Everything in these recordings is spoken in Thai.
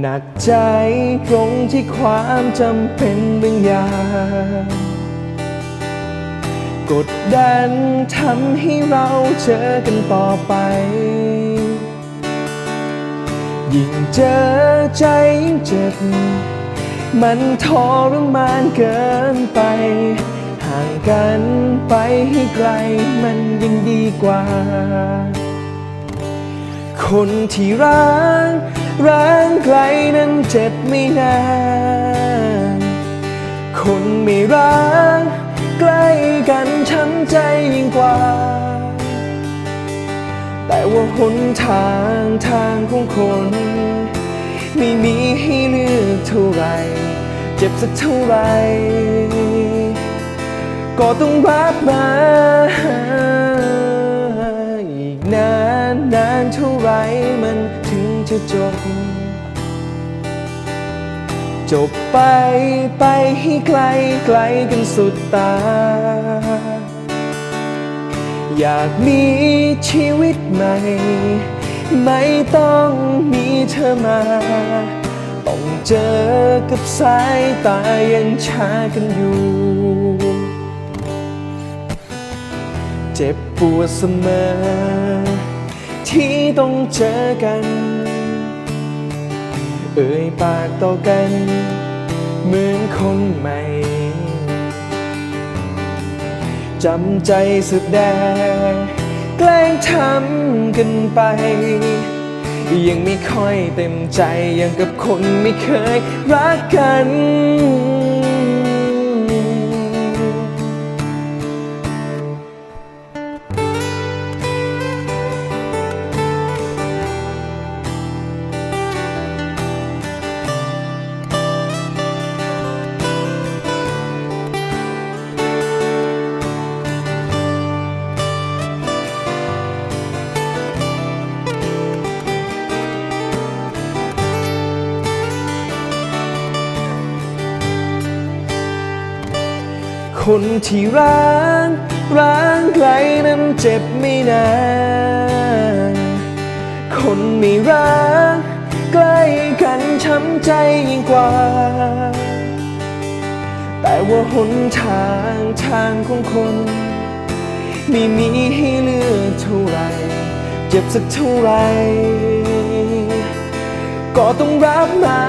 หนักใจตรงที่ความจำเป็นบางอย่างกดดันทำให้เราเจอกันต่อไป ยิ่งเจอใจยิ่งเจ็บ มันทรมานเกินไป ห่างกันไปให้ไกลมันยิ่งดีกว่า คนที่รัก ร้างไกลนั้นเจ็บไม่นาน คนไม่รักใกล้กันช้ำใจยิ่งกว่า แต่ว่าหนทางทางของคน ไม่มีให้เลือกเท่าไหรเจ็บสักเท่าไหรก็ต้องรับมา จะจบ จบไปไปให้ไกลไกลกันสุดตา อยากมีชีวิตใหม่ ไม่ต้องมีเธอมา ต้องเจอกับสายตายังชากันอยู่เจ็บปวดเสมอ ที่ต้องเจอกัน เอ่ยปากต่อกัน เหมือนคนใหม่ จำใจสุดแดง แกล้งทำกันไป ยังไม่ค่อยเต็มใจอย่างกับคนไม่เคยรักกัน คนที่ร้างร้างไกลนั้นเจ็บไม่นานคนไม่รักใกล้กันช้ำใจยิ่งกว่า แต่ว่าหนทางทางของคน ไม่มีให้เลือกเท่าไร เจ็บสักเท่าไร ก็ต้องรับมา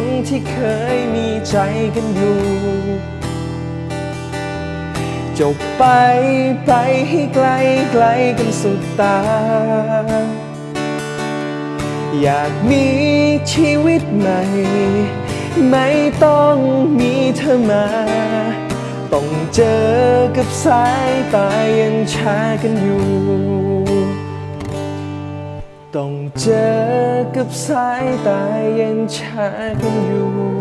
คนที่เคยมีใจกันอยู่ จบไปไปให้ไกลไกลกันสุดตา อยากมีชีวิตใหม่ ไม่ต้องมีเธอมา ต้องเจอกับสายตายังชากันอยู่ ต้องเจอกับสายตายังชากันอยู่